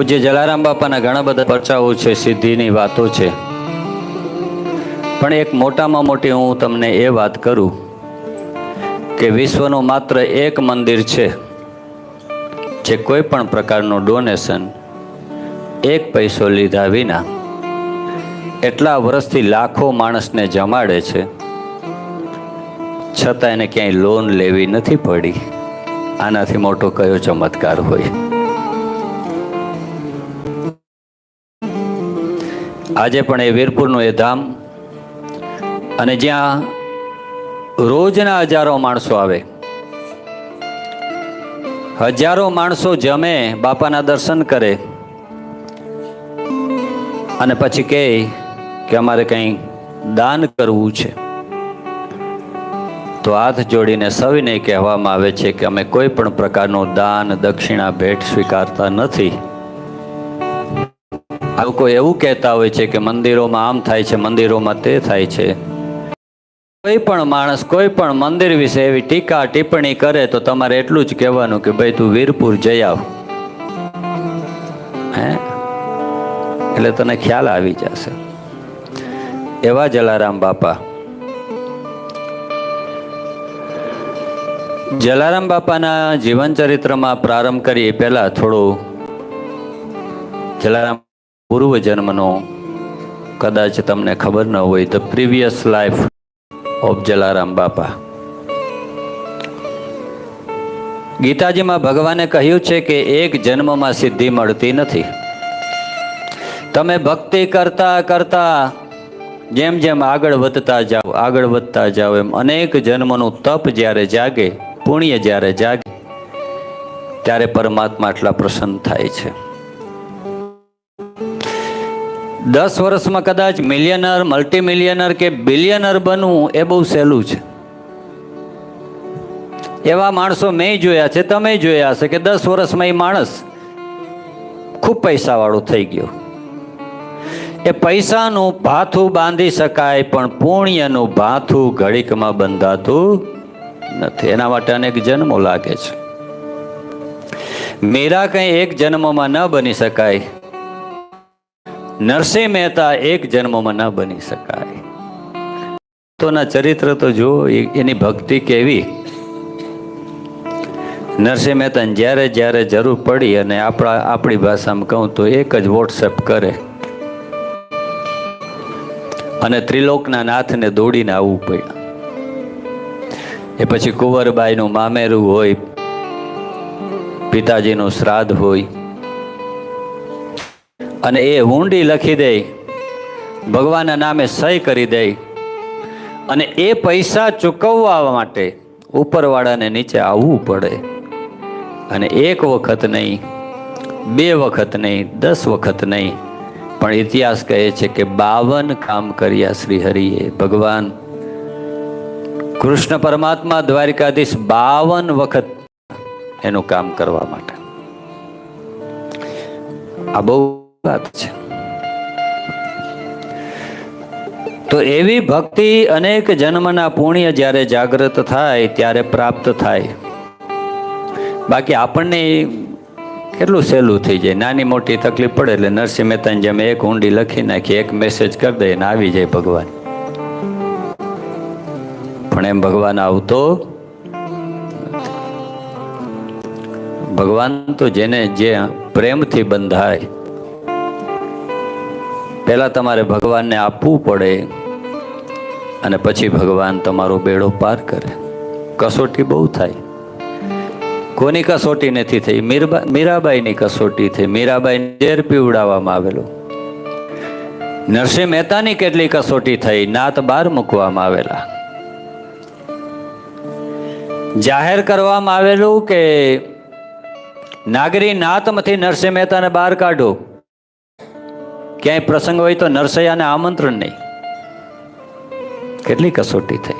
પૂજ્ય જલારામ બાપાના ઘણા બધા પરચાઓ છે, સિદ્ધિની વાતો છે. પણ એક મોટામાં મોટી હું તમને એ વાત કરું કે વિશ્વનું માત્ર એક મંદિર છે, જે કોઈ પણ પ્રકારનું ડોનેશન એક પૈસો લીધા વિના એટલા વર્ષથી લાખો માણસને જમાડે છે, છતાં એને ક્યાંય લોન લેવી નથી પડી. આનાથી મોટો કયો ચમત્કાર હોય? આજે પણ એ વીરપુરનું એ ધામ અને જ્યાં રોજના હજારો માણસો આવે. હજારો માણસો જમે, બાપાના દર્શન કરે અને પછી કહે કે અમારે કંઈ દાન કરવું છે. તો હાથ જોડીને સવિનય કહેવામાં આવે છે કે અમે કોઈ પણ પ્રકારનું દાન, દક્ષિણા, ભેટ સ્વીકારતા નથી. લોકો એવું કહેતા હોય છે કે મંદિરોમાં આમ થાય છે, મંદિરોમાં તે થાય છે. કોઈ પણ માણસ કોઈ પણ મંદિર વિશે એવી ટીકા ટિપ્પણી કરે તો તમારે એટલું જ કહેવાનું કે ભાઈ તું વીરપુર જઈ આવ. એટલે તને ખ્યાલ આવી જશે. એવા જલારામ બાપા. જલારામ બાપાના જીવન ચરિત્રમાં પ્રારંભ કરીએ પહેલા થોડું. જલારામ પૂર્વ જન્મનો કદાચ તમને ખબર ન હોય the previous life of Jalaram Bapa. ગીતાજીમાં ભગવાને કહ્યું છે કે એક જન્મમાં સિદ્ધિ મળતી નથી. તમે ભક્તિ કરતા કરતા જેમ જેમ આગળ વધતા જાઓ, આગળ વધતા જાઓ એમ અનેક જન્મનું તપ જ્યારે જાગે, પુણ્ય જ્યારે જાગે, ત્યારે પરમાત્મા આટલા પ્રસન્ન થાય છે. દસ વર્ષમાં કદાચ મિલિયનર મલ્ટી મિલિયનર કે બિલિયનર બનવું એ બહુ સહેલું છે. એવા માણસો મેં જોયા છે, તમે જોયા હશે કે દસ વર્ષમાં એ માણસ ખૂબ પૈસાવાળો થઈ ગયો. એ પૈસાનું ભાથું બાંધી શકાય, પણ પુણ્યનું ભાથું ઘડીકમાં બંધાતું નથી. એના માટે અનેક જન્મો લાગે છે. મીરા કંઈ એક જન્મમાં ન બની શકાય. નરસિંહ મહેતા એક જન્મમાં ન બની શકાય. તોના ચરિત્ર તો એ- એની ભક્તિ કેવી? નરસિંહ મહેતાને જ્યારે જ્યારે જરૂર પડી અને આપણા આપણી ભાષામાં કહું તો એક જ વોટ્સએપ કરે. અને ત્રિલોકના નાથને દોડીને આવવું પડ્યું. એ પછી કુંવરબાઈનું મામેરું હોય, પિતાજીનું શ્રાદ્ધ હોય અને એ હુંડી લખી દે. ભગવાનના નામે સહી કરી દે. અને એ પૈસા ચૂકવવા માટે ઉપરવાળાને નીચે આવવું પડે. અને એક વખત નહીં, બે વખત નહીં, દસ વખત નહીં. પણ ઇતિહાસ કહે છે કે બાવન કામ કર્યા શ્રી હરિએ ભગવાન કૃષ્ણ પરમાત્મા દ્વારિકાધીશ બાવન વખત એનું કામ કરવા માટે. આ બહુ વાત છે. તો એવી ભક્તિ અનેક જન્મના પુણ્ય જ્યારે જાગૃત થાય, ત્યારે પ્રાપ્ત થાય. બાકી આપણને કેટલું સહેલું થઈ જાય? નાની મોટી તકલીફ પડે એટલે નરસિંહ મહેતાની જેમ એક ઊંડી લખી નાખી, એક મેસેજ કરી દે ને આવી જાય ભગવાન. પણ એમ ભગવાન આવતો ભગવાન તો જેને જે પ્રેમથી બંધાય પહેલા તમારે ભગવાનને આપવું પડે અને પછી ભગવાન તમારો બેડો પાર કરે. કસોટી બહુ થાય. કોની કસોટી નથી થઈ? મીરબા, મીરાબાઈની કસોટી થઈ. મીરાબાઈ ઝેર પીવડાવવામાં આવેલું. નરસિંહ મહેતાની કેટલી કસોટી થઈ? નાત બહાર મૂકવામાં આવેલા. જાહેર કરવામાં આવેલું કે નાગરી નાતમાંથી નરસિંહ મહેતાને બહાર કાઢો. ક્યાંય પ્રસંગ હોય તો નરસૈયાને આમંત્રણ નહીં. કેટલી કસોટી થઈ.